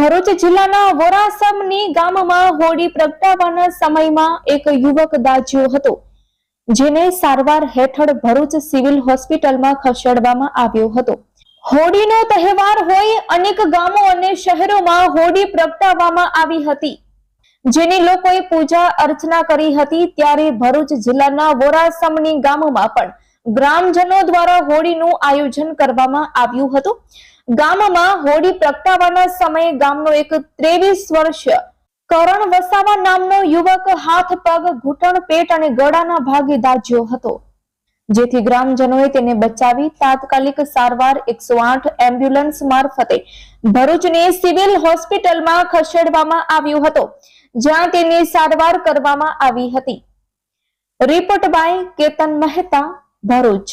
ભરૂચ જિલ્લાના વોરાસમની ગામમાં હોળી પ્રગટાવવાના સમયમાં એક યુવક દાજ્યો હતો, જેને સારવાર હેઠળ ભરૂચ સિવિલ હોસ્પિટલમાં ખસેડવામાં આવ્યો હતો. હોળીનો તહેવાર હોય અનેક ગામો અને શહેરોમાં હોડી પ્રગટાવવામાં આવી હતી. જેની લોકોએ પૂજા અર્ચના કરી હતી, ત્યારે ભરૂચ જિલ્લાના વોરાસમની ગામમાં પણ ગ્રામજનો દ્વારા હોળીનું આયોજન કરવામાં આવ્યું હતું. ગામમાં હોળી પ્રગટાવવાના સમયે ગામનો એક ત્રેવીસ વર્ષીય કરણ વસાવા નામનો યુવક હાથ, પગ, ઘૂંટણ, પેટ અને ગળાના ભાગે દાજ્યો હતો. જેથી ગ્રામજનોએ તેને બચાવી તાત્કાલિક સારવાર એકસો આઠ એમ્બ્યુલન્સ મારફતે ભરૂચની સિવિલ હોસ્પિટલમાં ખસેડવામાં આવ્યો હતો, જ્યાં તેની સારવાર કરવામાં આવી હતી. Report by Ketan Mehta Bharuch.